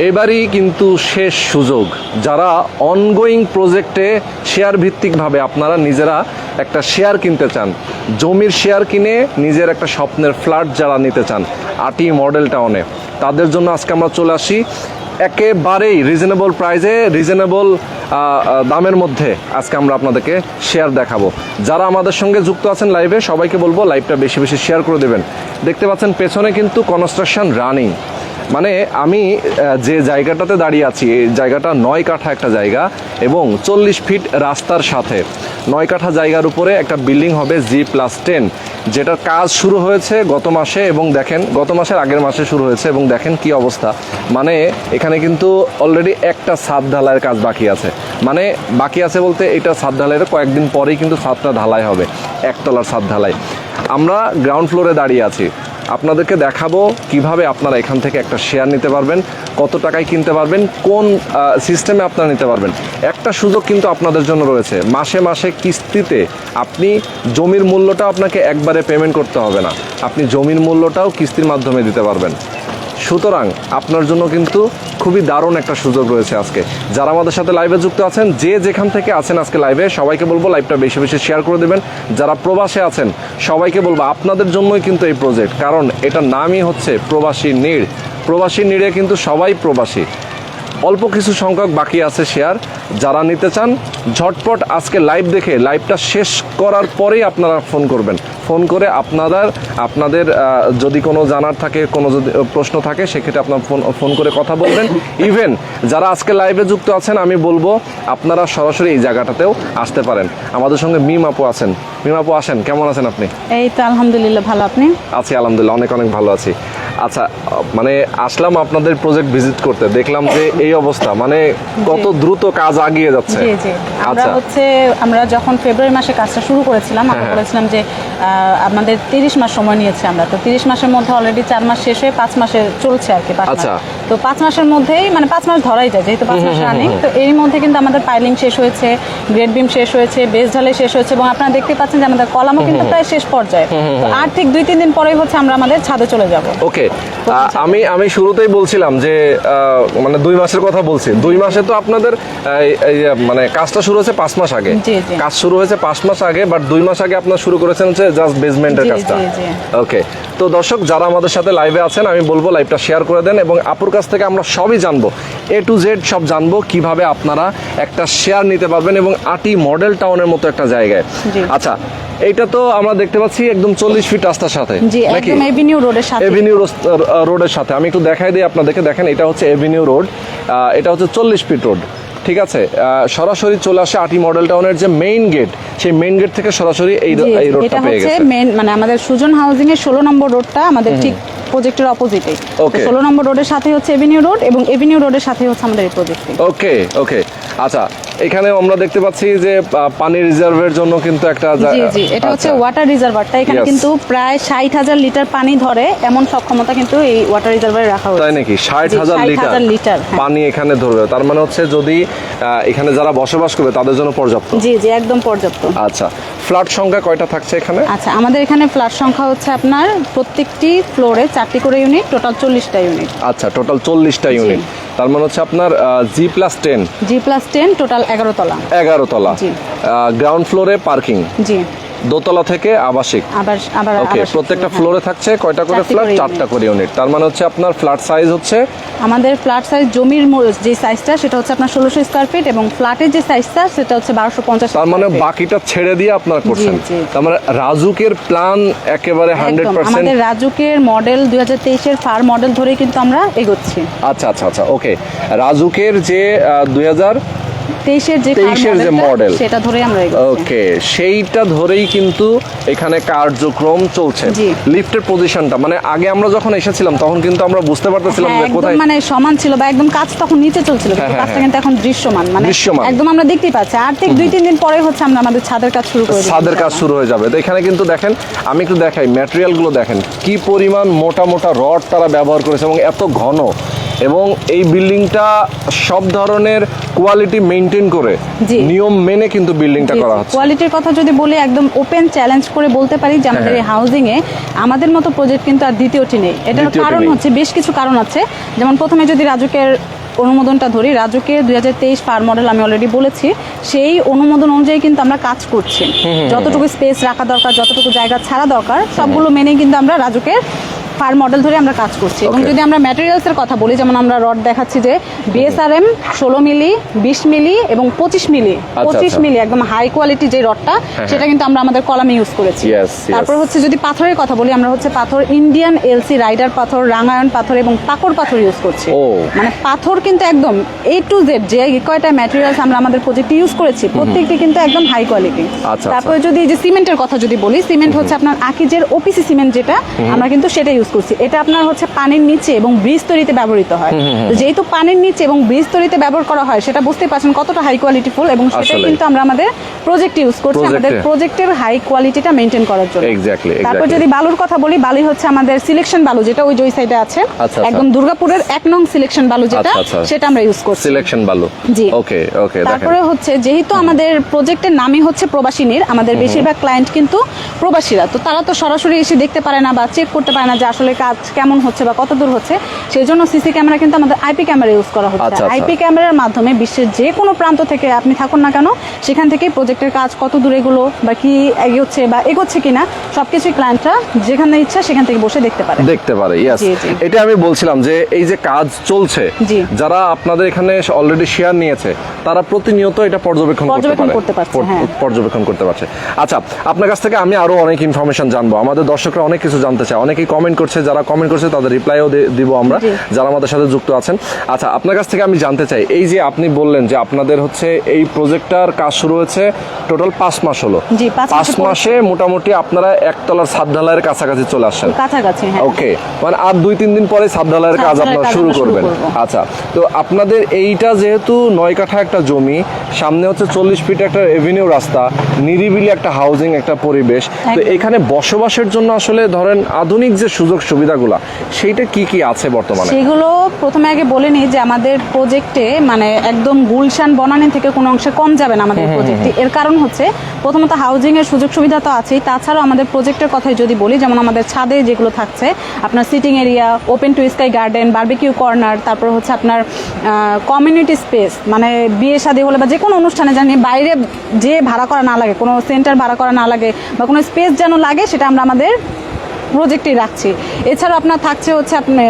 এবারই কিন্তু শেষ সুযোগ। যারা অনগোয়িং প্রজেক্টে শেয়ার ভিত্তিকভাবে আপনারা নিজেরা একটা শেয়ার কিনতে চান, জমির শেয়ার কিনে নিজের একটা স্বপ্নের ফ্ল্যাট যারা নিতে চান, আটি মডেল টাউনে তাদের জন্য আজকে আমরা চলে আসি একেবারেই রিজনেবল প্রাইসে রিজনেবল দামের মধ্যে আজকে আমরা আপনাদেরকে শেয়ার দেখাবো। যারা আমাদের সঙ্গে যুক্ত আছেন লাইভে সবাইকে বলব লাইভটা বেশি বেশি শেয়ার করে দেবেন। দেখতে পাচ্ছেন পেছনে কিন্তু কনস্ট্রাকশন রানিং মানে আমি যে জায়গাটাতে দাঁড়িয়ে আছি, এই জায়গাটা নয় কাঠা একটা জায়গা এবং চল্লিশ ফিট রাস্তার সাথে। নয় কাঠা জায়গার উপরে একটা বিল্ডিং হবে জি প্লাস টেন, যেটার কাজ শুরু হয়েছে গত মাসে এবং দেখেন, গত মাসের আগের মাসে শুরু হয়েছে এবং দেখেন কি অবস্থা। মানে এখানে কিন্তু অলরেডি একটা ছাদ ঢালাইয়ের কাজ বাকি আছে। মানে বাকি আছে বলতে এটা ছাদ ঢালাইয়ের কয়েকদিন পরেই কিন্তু ছাদটা ঢালাই হবে, একতলার ছাদ ঢালাই। আমরা গ্রাউন্ড ফ্লোরে দাঁড়িয়ে আছি। আপনাদেরকে দেখাবো কীভাবে আপনারা এখান থেকে একটা শেয়ার নিতে পারবেন, কত টাকায় কিনতে পারবেন, কোন সিস্টেমে আপনারা নিতে পারবেন। একটা সুযোগ কিন্তু আপনাদের জন্য রয়েছে, মাসে মাসে কিস্তিতে আপনি জমির মূল্যটা আপনাকে একবারে পেমেন্ট করতে হবে না। আপনি জমির মূল্যটাও কিস্তির মাধ্যমে দিতে পারবেন। সুতরাং আপনার জন্য কিন্তু খুবই দারুণ একটা সুযোগ রয়েছে আজকে। যারা আমাদের সাথে লাইভে যুক্ত আছেন, যে যেখান থেকে আছেন আজকে লাইভে সবাইকে বলব লাইভটা বেশি বেশি শেয়ার করে দেবেন। যারা প্রবাসে আছেন, সবাইকে বলব আপনাদের জন্যই কিন্তু এই প্রজেক্ট কারণ এটার নামই হচ্ছে প্রবাসী নীড়। প্রবাসী নীড়ে কিন্তু সবাই প্রবাসী। অল্প কিছু সংখ্যক বাকি আছে শেয়ার যারা নিতে চান ঝটপট আজকে লাইভ দেখে লাইভটা শেষ করার পরেই আপনারা ফোন করবেন। ফোন করে আপনাদের আপনাদের যদি কোনো জানার থাকে কোনো যদি প্রশ্ন থাকে সেক্ষেত্রে আপনার ফোন ফোন করে কথা বলবেন। ইভেন যারা আজকে লাইভে যুক্ত আছেন আমি বলব আপনারা সরাসরি এই জায়গাটাতেও আসতে পারেন। আমাদের সঙ্গে মিম আপু আছেন। মিম আপু আসেন কেমন আছেন আপনি? এই তো আলহামদুলিল্লাহ ভালো আপনি? আছি আলহামদুলিল্লাহ অনেক অনেক ভালো আছি। আচ্ছা মানে আসলাম আপনাদের প্রজেক্ট ভিজিট করতে দেখলাম যে এই অবস্থা মানে কত দ্রুত কাজ আগিয়ে যাচ্ছে। জি জি। আমরা আচ্ছা। হচ্ছে আমরা যখন ফেব্রুয়ারি মাসে কাজটা শুরু করেছিলাম আমরা হ্যাঁ। বলেছিলাম যে আমাদের তিরিশ মাস সময় নিয়েছে আমরা। তো তিরিশ মাসের মধ্যে অলরেডি চার মাস শেষ হয়ে পাঁচ মাসে চলছে আর কি। আচ্ছা। তো পাঁচ মাসের মধ্যেই মানে পাঁচ মাস ধরাই যায় যেহেতু পাঁচ মাস রানিং তো এর মধ্যে কিন্তু আমাদের পাইলিং শেষ হয়েছে গ্রেড বিম শেষ হয়েছে বেস ঢালাই শেষ হয়েছে এবং আপনারা দেখতে পাচ্ছেন যে আমাদের কলামও কিন্তু প্রায় শেষ পর্যায়ে। তো আর ঠিক দুই তিন দিন পরেই হচ্ছে আমরা আমাদের ছাদে চলে যাব। ওকে আমি আমি শুরুতেই বলছিলাম যে মানে দুই মাসের কথা বলছি। দুই মাসে তো আপনাদের মানে কাজটা শুরু হয়েছে পাঁচ মাস আগে। কাজ শুরু হয়েছে পাঁচ মাস আগে বাট দুই মাস আগে আপনার শুরু করেছেন হচ্ছে জাস্ট বেসমেন্টের কাজটা। ওকে তো দর্শক যারা আমাদের সাথে লাইভে আছেন আমি বলব লাইভটা শেয়ার করে দেন এবং আপুর কাছ থেকে আমরা সবই জানব। এ টু জেড সব জানব কীভাবে আপনারা একটা শেয়ার নিতে পারবেন এবং আটি মডেল টাউনের মতো একটা জায়গায়। আচ্ছা এইটা তো আমরা দেখতে পাচ্ছি একদম চল্লিশ ফিট রাস্তার সাথে জি একদম এভিনিউ রোডের সাথে। এভিনিউ রোডের সাথে। আমি একটু দেখাই দিই আপনাদেরকে। দেখেন এটা হচ্ছে এভিনিউ রোড এটা হচ্ছে চল্লিশ ফিট রোড ঠিক আছে? সরাসরি চলে আসে আটি মডেল টাউনের যে মেইন গেট সেই মেইন গেট থেকে সরাসরি এই রোডটা পেয়ে গেছে। মানে আমাদের সুজন হাউজিং এর ষোলো নম্বর রোডটা আমাদের ঠিক প্রজেক্টের অপোজিটে Okay. ষোলো নম্বর রোডের সাথে হচ্ছে এভিনিউ রোড এবং এভিনিউ রোডের সাথে হচ্ছে আমাদের এই প্রজেক্টটি ওকে ওকে আচ্ছা এখানে আমরা দেখতে পাচ্ছি যে পানি রিজার্ভের জন্য কিন্তু একটা জি জি এটা হচ্ছে আচ্ছা। ওয়াটার রিজার্ভারটা এখানে কিন্তু প্রায় ষাট হাজার লিটার পানি ধরে এমন সক্ষমতা কিন্তু এই ওয়াটার রিজার্ভারে রাখা হয়েছে। তাই নাকি? ষাট হাজার 60,000 লিটার লিটার, হ্যাঁ। পানি এখানে ধরবে। তার মানে হচ্ছে যদি এখানে যারা বসবাস করবে তাদের জন্য পর্যাপ্ত। জি জি একদম পর্যাপ্ত। আচ্ছা ফ্ল্যাট সংখ্যা কয়টা থাকছে এখানে? আচ্ছা আমাদের এখানে ফ্ল্যাট সংখ্যা হচ্ছে আপনার প্রত্যেকটি ফ্লোরে চারটি করে ইউনিট টোটাল চল্লিশটা ইউনিট। আচ্ছা টোটাল চল্লিশটা ইউনিট। তার মানে হচ্ছে আপনার G plus ten G plus ten total এগারো তলা। এগারো তলা। জি। গ্রাউন্ড ফ্লোরে পার্কিং জি। দোতলা থেকে আবাসিক। ওকে প্রত্যেকটা হ্যাঁ। ফ্লোরে থাকছে কয়টা করে ফ্ল্যাট? চারটা করে ইউনিট তার মানে হচ্ছে আপনার ফ্ল্যাট সাইজ হচ্ছে আমাদের ফ্ল্যাট সাইজ জমির যে সাইজটা সেটা হচ্ছে আপনার ষোলোশো স্কোয়ার ফিট এবং ফ্ল্যাটের যে সাইজটা সেটা হচ্ছে বারোশো পঞ্চাশ তার মানে বাকিটা ছেড়ে দিয়ে আপনারা করছেন। তার মানে রাজুকের প্ল্যান একেবারে হান্ড্রেড পার্সেন্ট আমাদের রাজুকের মডেল দুই হাজার তেইশের ফার মডেল ধরেই কিন্তু আমরা এগোচ্ছি। আচ্ছা আচ্ছা আচ্ছা ওকে রাজুকের যে দুই হাজার তেইশের যে ফার 23 এর যে মডেলটা, সেটা ধরেই আমরা ওকে সেইটা ধরেই কিন্তু এখানে কার্যক্রম চলছে। লিফটের পজিশনটা মানে আগে আমরা যখন এসেছিলাম তখন কিন্তু আমরা বুঝতে পারতেছিলাম হ্যাঁ, যে কোথায় মানে সমান ছিল বা একদম কাজ তখন নিচে চলছিল কিন্তু হ্যাঁ, কাজটা হ্যাঁ, কিন্তু এখন দৃশ্যমান মানে দৃশ্যমান। একদম আমরা পাচ্ছি। আর ঠিক দুই তিন দিন পরে হচ্ছে আমরা আমাদের ছাদের কাজ শুরু করে ছাদের কাজ শুরু হয়ে যাবে। তো এখানে কিন্তু দেখেন আমি একটু দেখাই ম্যাটেরিয়ালগুলো দেখেন কি পরিমাণ মোটা মোটা রড তারা ব্যবহার করেছে এবং এত ঘন। এবং এই বিল্ডিংটা সব ধরনের কোয়ালিটি মেনটেন করে। নিয়ম মেনে কিন্তু বিল্ডিংটা করা হচ্ছে। কোয়ালিটির কথা যদি বলি একদম ওপেন চ্যালেঞ্জ করে বলতে পারি যে আমাদের হ্যাঁ। এই হাউজিং এ আমাদের মতো প্রজেক্ট কিন্তু আর দ্বিতীয়টি নেই। এটার কারণ হচ্ছে বেশ কিছু কারণ আছে। যেমন প্রথমে যদি রাজুকের অনুমোদনটা ধরি রাজুকে দুই হাজার তেইশ পার মডেল আমি অলরেডি বলেছি সেই অনুমোদন অনুযায়ী কিন্তু আমরা কাজ করছি। যতটুকু স্পেস রাখা দরকার যতটুকু জায়গা ছাড়া দরকার সবগুলো মেনেই কিন্তু আমরা রাজুকের পার মডেল ধরে আমরা কাজ করছি। এবং যদি আমরা ম্যাটেরিয়ালস এর কথা বলি যেমন আমরা রড দেখাচ্ছি যে বিএসআরএম ষোলো মিলি বিশ মিলি এবং পঁচিশ মিলি। পঁচিশ আচ্ছা। মিলি একদম হাই কোয়ালিটি যে রডটা সেটা কিন্তু আমরা আমাদের কলামে ইউজ করেছি. তারপর হচ্ছে যদি পাথরের কথা বলি আমরা হচ্ছে পাথর ইন্ডিয়ান এলসি রাইডার পাথর রাঙায়ন পাথর এবং পাকড় পাথর ইউজ করছি। মানে পাথর কিন্তু একদম এ টু জেড যে কয়টা ম্যাটেরিয়ালস আমরা আমাদের প্রজেক্টে ইউজ করেছি প্রত্যেকটি কিন্তু একদম হাই কোয়ালিটি আচ্ছা, তারপরে যদি এই যে সিমেন্টের কথা যদি বলি সিমেন্ট হচ্ছে আপনার আকিজের ওপিসি সিমেন্ট যেটা আমরা কিন্তু সেটা ইউজ করছি। এটা আপনার হচ্ছে পানির নিচে এবং ব্রিজ তৈরিতে ব্যবহৃত হয়। তো যেহেতু পানির নিচে এবং ব্রিজ তৈরিতে ব্যবহার করা হয় সেটা বুঝতে পারছেন কতটা হাই কোয়ালিটি ফুল এবং সেটাই কিন্তু আমরা আমাদের প্রজেক্টে ইউজ করছি আমাদের প্রজেক্টের হাই কোয়ালিটিটা মেনটেন করার জন্য। তারপর যদি বালুর কথা বলি বালি হচ্ছে আমাদের সিলেকশন বালু যেটা ওই যে ওই সাইডে আছে। আচ্ছা, আচ্ছা। একদম দুর্গাপুরের এক নং সিলেকশন বালু যেটা আচ্ছা। সেটা আমরা ইউজ করছি। সিলেকশন ভালো জি। ওকে ওকে তারপরে হচ্ছে যেহেতু আমাদের প্রজেক্টের নামই হচ্ছে প্রবাসিনীর আমাদের বেশিরভাগ ক্লায়েন্ট কিন্তু প্রবাসীরা। তো তারা তো সরাসরি এসে দেখতে পারে না বা চেক করতে পারে না যে আসলে কাজ কেমন হচ্ছে বা কত দূর হচ্ছে সেই জন্য সিসি ক্যামেরা কিন্তু আমাদের আইপি ক্যামেরা ইউজ করা আচ্ছা, হচ্ছে আচ্ছা। আইপি ক্যামেরার মাধ্যমে বিশ্বের যে কোনো প্রান্ত থেকে আপনি থাকুন না কেন সেখান থেকে প্রজেক্টের কাজ কত দূর এগুলো বা কি এগোচ্ছে বা এগোচ্ছে কিনা সবকিছুই ক্লায়েন্টরা যেখানে ইচ্ছা সেখান থেকে বসে দেখতে পারে। দেখতে পারে ইয়েস। এটা আমি বলছিলাম যে এই যে কাজ চলছে যারা আপনাদের এখানে অলরেডি শেয়ার নিয়েছে তারা প্রতিনিয়ত এটা পর্যবেক্ষণ করতে পর্যবেক্ষণ পারে। হ্যাঁ। পর্যবেক্ষণ করতে পারছে। আচ্ছা আপনার কাছ থেকে আমি আরও অনেক ইনফরমেশন জানব। আমাদের দর্শকরা অনেক কিছু জানতে চায় অনেকেই কমেন্ট করছে যারা কমেন্ট করছে তাদের রিপ্লাইও দিব আমরা যারা আমাদের সাথে যুক্ত আছেন। আচ্ছা আপনার কাছ থেকে আমি জানতে চাই এই যে আপনি বললেন যে আপনাদের হচ্ছে এই প্রজেক্টটার কাজ শুরু হয়েছে টোটাল পাঁচ মাস হলো। পাঁচ মাসে মোটামুটি আপনারা একতলার ছাদ ঢালাইয়ের কাছাকাছি চলে আসছেন। কাছাকাছি হ্যাঁ। ওকে মানে আর দুই তিন দিন পরে ছাদ ঢালাইয়ের কাজ আপনারা শুরু করবেন। আচ্ছা তো আপনাদের এইটা যেহেতু নয় কাঠা একটা জমি সামনে হচ্ছে চল্লিশ ফিট একটা এভিনিউ রাস্তা নিরিবিলি একটা হাউজিং একটা পরিবেশ তো এখানে বসবাসের জন্য আসলে ধরেন আধুনিক যে সুযোগ সুবিধাগুলা সেইটা কি কি আছে বর্তমানে? সেগুলো প্রথমে আগে বলে নিই যে আমাদের প্রজেক্টে মানে একদম গুলশান বনানী থেকে কোনো অংশে কম যাবে না আমাদের প্রজেক্টে এর কারণ হচ্ছে প্রথমত হাউজিং এর সুযোগ সুবিধা তো আছেই। তাছাড়াও আমাদের প্রজেক্টের কথাই যদি বলি যেমন আমাদের ছাদে যেগুলো থাকছে আপনার sitting area open to sky garden barbecue corner তারপর হচ্ছে আপনার কমিউনিটি স্পেস মানে বিয়ে শাদী হলে বা যে কোনো অনুষ্ঠানে জানি বাইরে যে ভাড়া করা না লাগে কোনো সেন্টার ভাড়া করা না লাগে বা কোনো স্পেস যেন লাগে সেটা আমরা আমাদের প্রজেক্টেই রাখছি। এছাড়াও আপনার থাকছে হচ্ছে আপনার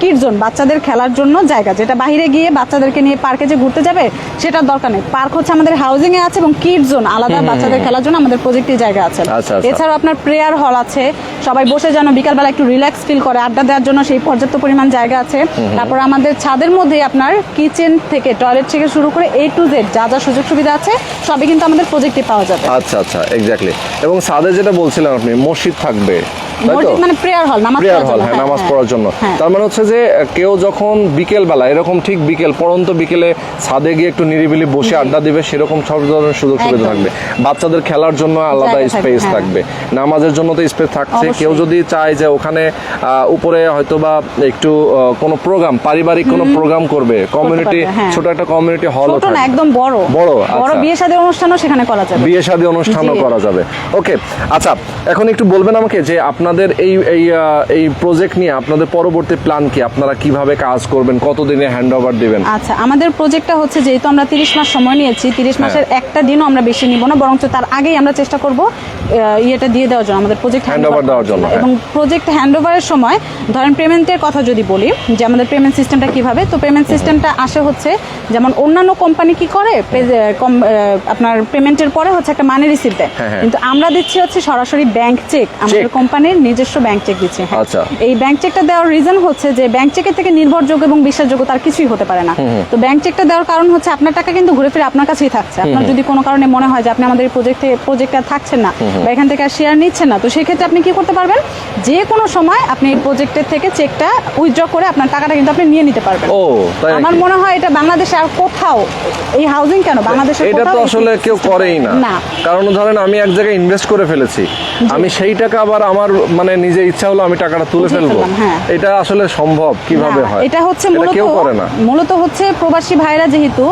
কিড জোন? বাচ্চাদের খেলার জন্য জায়গা। যেটা বাইরে গিয়ে বাচ্চাদেরকে নিয়ে পার্কে যে ঘুরতে যাবে সেটার দরকার নেই। পার্ক হচ্ছে আমাদের হাউজিংয়ে আছে এবং কিড জোন আলাদা বাচ্চাদের খেলার জন্য আমাদের প্রজেক্টে জায়গা আছে। আচ্ছা, আচ্ছা। এছাড়াও আপনার প্রেয়ার হল আছে। সবাই বসে যেন বিকালবেলা একটু রিল্যাক্স ফিল করে আড্ডা দেওয়ার জন্য সেই পর্যাপ্ত পরিমাণ জায়গা আছে। তারপর আমাদের ছাদের মধ্যে আপনার কিচেন থেকে টয়লেট থেকে শুরু করে এ টু জেড যা যা সুযোগ সুবিধা আছে সবই কিন্তু আমাদের প্রজেক্টে পাওয়া যাবে। আচ্ছা আচ্ছা এক্স্যাক্টলি এবং সাদে যেটা বলছিলেন আপনি মসজিদ থাকবে। মসজিদ মানে প্রেয়ার হল নামাজ প্রেয়ার হল হ্যাঁ নামাজ। পড়ার জন্য। তার মানে হচ্ছে যে কেউ যখন বিকেল বেলা এরকম ঠিক বিকেল পড়ন্ত বিকেলে ছাদে গিয়ে একটু নিরিবিলি বসে আড্ডা দিবে সেরকম সব ধরনের সুযোগ সুবিধা থাকবে। বাচ্চাদের খেলার জন্য আলাদা স্পেস হ্যাঁ। থাকবে। নামাজের জন্য তো স্পেস থাকছে। কেউ যদি চায় যে ওখানে উপরে হয়তো বা একটু কোনো প্রোগ্রাম পারিবারিক কোনো প্রোগ্রাম করবে। কমিউনিটি হ্যাঁ। ছোট একটা কমিউনিটি হল একদম বড়। বড়, বড় আচ্ছা। বিয়ে অনুষ্ঠানও সেখানে করা যাবে। বিয়ে শাদী অনুষ্ঠানও করা যাবে। ওকে আচ্ছা এখন একটু বলবেন আমাকে যে আপনাদের এই এই এই প্রজেক্ট নিয়ে আপনাদের পরবর্তী প্ল্যান কি আপনারা কীভাবে কাজ করবেন কতদিনে হ্যান্ড ওভার দিবেন আচ্ছা আমাদের প্রজেক্টটা হচ্ছে যেহেতু আমরা তিরিশ মাস সময় নিয়েছি তিরিশ হ্যাঁ। মাসের একটা দিনও আমরা বেশি নিব না বরঞ্চ তার আগেই আমরা চেষ্টা করব ইয়েটা দিয়ে দেওয়ার জন্য আমাদের প্রজেক্ট হ্যান্ড ওভার দেওয়ার জন্য, হ্যাঁ। এবং প্রজেক্ট হ্যান্ড ওভারের সময় ধরেন পেমেন্টের কথা যদি বলি যে আমাদের পেমেন্ট সিস্টেমটা কীভাবে তো পেমেন্ট সিস্টেমটা আসে হচ্ছে যেমন অন্যান্য কোম্পানি কি করে আপনার পেমেন্টের পরে হচ্ছে একটা মানি রিসিপ্ট দেয় হ্যাঁ। কিন্তু আমরা দিচ্ছি হচ্ছে সরাসরি ব্যাংক চেক আমাদের Check? কোম্পানির নিজস্ব ব্যাংক চেক দিচ্ছি হ্যাঁ। আচ্ছা। এই ব্যাংক চেকটা দেওয়ার রিজন হচ্ছে যে ব্যাংক চেকের থেকে নির্ভরযোগ্য এবং বিশ্বাসযোগ্য তার কিছুই হতে পারে না। তো ব্যাংক চেকটা দেওয়ার কারণ হচ্ছে আপনার টাকা কিন্তু ঘুরে ফিরে আপনার কাছেই থাকছে। আপনার যদি কোনো কারণে মনে হয় যে আপনি আমাদের এই প্রজেক্টে প্রজেক্টে থাকছেন না বা এখান থেকে আর শেয়ার নিচ্ছেন না তো সেই ক্ষেত্রে আপনি কি করতে পারবেন? যে কোনো সময় আপনি এই প্রজেক্টের থেকে চেকটা উইথড্র করে আপনার টাকাটা কিন্তু আপনি নিয়ে নিতে পারবেন। ও আমার মনে হয় এটা বাংলাদেশে আর কোথাও এই হাউজিং কেন? বাংলাদেশে এটা তো আসলে কেউ করেই না। কারণ ধরেন আমি এক জায়গায় ইনভেস্ট করে ফেলেছি। আমি সেই টাকা আবার আমার মানে নিজে ইচ্ছা হলো আমি টাকাটা তুলে ফেলব। হ্যাঁ। এটা আসলে সম্ভব কীভাবে হয়? এটা হচ্ছে মূলত মূলত হচ্ছে প্রবাসী ভাইরা যেহেতু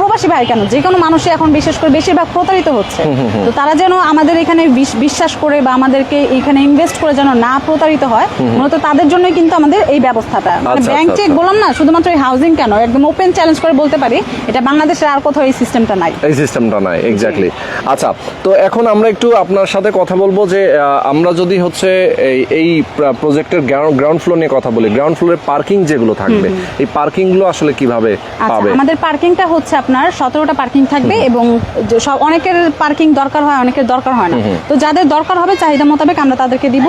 প্রবাসী ভাই কেন? যে কোনো মানুষই এখন বিশেষ করে বেশিরভাগ প্রতারিত হচ্ছে। তো তারা যেন আমাদের এখানে বিশ্বাস করে বা আমাদেরকে এখানে ইনভেস্ট করে যেন না প্রতারিত হয় মূলত তাদের জন্যই কিন্তু আমাদের এই ব্যবস্থাটা। মানে আচ্ছা, ব্যাংক আচ্ছা, চেক আচ্ছা। বললাম না শুধুমাত্র এই হাউজিং কেন? একদম ওপেন চ্যালেঞ্জ করে বলতে পারি এটা বাংলাদেশের আর কোথাও এই সিস্টেমটা নাই। এই সিস্টেমটা নাই এক্স্যাক্টলি আচ্ছা তো এখন আমরা একটু আপনার সাথে কথা বলব যে আমরা যদি হচ্ছে এই এই প্রজেক্টের গ্রাউন্ড ফ্লোর নিয়ে কথা বলি। গ্রাউন্ড ফ্লোরে পার্কিং যেগুলো থাকবে এই পার্কিংগুলো আসলে কীভাবে আচ্ছা পাবে? আমাদের পার্কিংটা হচ্ছে আপনার সতেরোটা পার্কিং থাকবে এবং সব অনেকের পার্কিং দরকার হয় অনেকের দরকার হয় না। তো যাদের দরকার হবে চাহিদা মোতাবেক আমরা তাদেরকে দিব।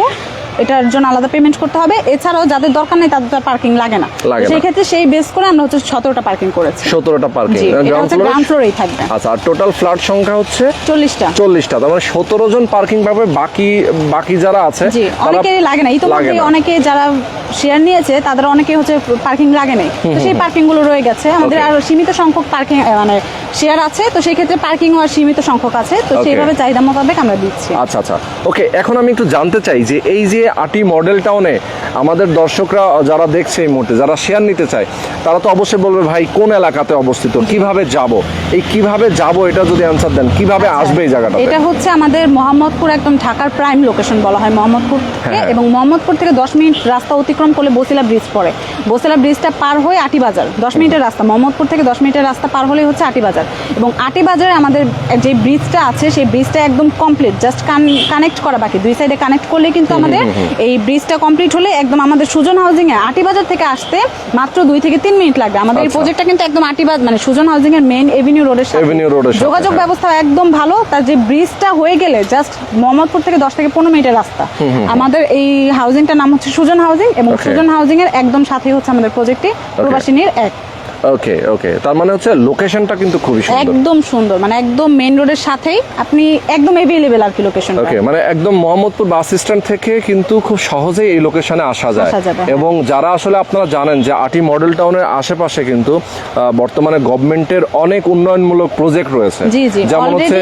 এটার জন্য আলাদা পেমেন্ট করতে হবে। এছাড়াও যাদের দরকার নেই তাদের পার্কিং লাগে না। সেই ক্ষেত্রে সেই বেস করে আমরা হচ্ছে সতেরোটা পার্কিং করেছি। সতেরোটা পার্কিং গ্রাউন্ড ফ্লোরেই থাকবে। আচ্ছা আর টোটাল ফ্ল্যাট সংখ্যা হচ্ছে? চল্লিশটা। চল্লিশটা তার মানে সতেরো জন পার্কিং পাবে বাকি বাকি যারা আছে অনেকেই অনেকেরই লাগে না। এই ইতিমধ্যে অনেকে যারা শেয়ার নিয়েছে তাদের অনেকে হচ্ছে পার্কিং লাগে নাই। তো সেই পার্কিংগুলো রয়ে গেছে। আমাদের. আরও সীমিত সংখ্যক পার্কিং মানে শেয়ার আছে। তো সেই ক্ষেত্রে পার্কিং আর সীমিত সংখ্যক আছে। তো সেইভাবে চাহিদা মোতাবেক আমরা দিচ্ছি। আচ্ছা আচ্ছা। ওকে এখন আমি একটু জানতে চাই যে এই যে আটি মডেল টাউনে আমাদের দর্শকরা যারা দেখছে এই মুহূর্তে যারা শেয়ার নিতে চায় তারা তো অবশ্যই বলবে ভাই কোন এলাকাতে অবস্থিত? কীভাবে যাব? এই কীভাবে যাব এটা যদি অ্যান্সার দেন কীভাবে আসবে এই জায়গাটাতে? এটা হচ্ছে আমাদের মোহাম্মদপুর একদম ঢাকার প্রাইম লোকেশন বলা হয় মোহাম্মদপুর থেকে হ্যাঁ। এবং মোহাম্মদপুর থেকে দশ মিনিট রাস্তা অতিক্রম করলে বসিলা ব্রিজ পড়ে। বসিলা ব্রিজটা পার হয়ে আটি বাজার দশ মিনিটের রাস্তা। মোহাম্মদপুর থেকে দশ মিনিটের রাস্তা পার হলেই হচ্ছে আটি বাজার। এবং আটি বাজারে আমাদের যে ব্রিজটা আছে সেই ব্রিজটা একদম কমপ্লিট জাস্ট কানেক্ট করা বাকি। দুই সাইডে কানেক্ট করলে কিন্তু আমাদের এই ব্রিজটা কমপ্লিট হলে একদম আমাদের সুজন হাউজিং এ আটি বাজার থেকে আসতে মাত্র দুই থেকে তিন মিনিট লাগবে। আমাদের এই আচ্ছা। প্রজেক্টটা কিন্তু একদম আটি বাজার মানে সুজন হাউজিং এর মেইন এভিনিউ রোডের সাথে যোগাযোগ হ্যাঁ। ব্যবস্থা একদম ভালো। তার যে ব্রিজটা হয়ে গেলে জাস্ট মোহাম্মদপুর থেকে দশ থেকে পনেরো মিনিটের রাস্তা। আমাদের এই হাউজিংটার নাম হচ্ছে সুজন হাউজিং এবং সুজন হাউজিং এর একদম সাথেই হচ্ছে আমাদের প্রজেক্টটি প্রবাসিনীর এক। ওকে ওকে তার মানে হচ্ছে লোকেশনটা কিন্তু খুবই সুন্দর। একদম সুন্দর মানে একদম মেইন রোডের সাথেই আপনি একদম এভেলেবেল আর কি লোকেশন ওকে মানে একদম মোহাম্মদপুর বাস স্ট্যান্ড থেকে কিন্তু খুব সহজেই এই লোকেশনে আসা যায়। হ্যাঁ। এবং যারা আসলে আপনারা জানেন যে আটি মডেল টাউনের আশেপাশে কিন্তু বর্তমানে গভর্নমেন্টের অনেক উন্নয়নমূলক প্রজেক্ট রয়েছে। জি জি। যেমন হচ্ছে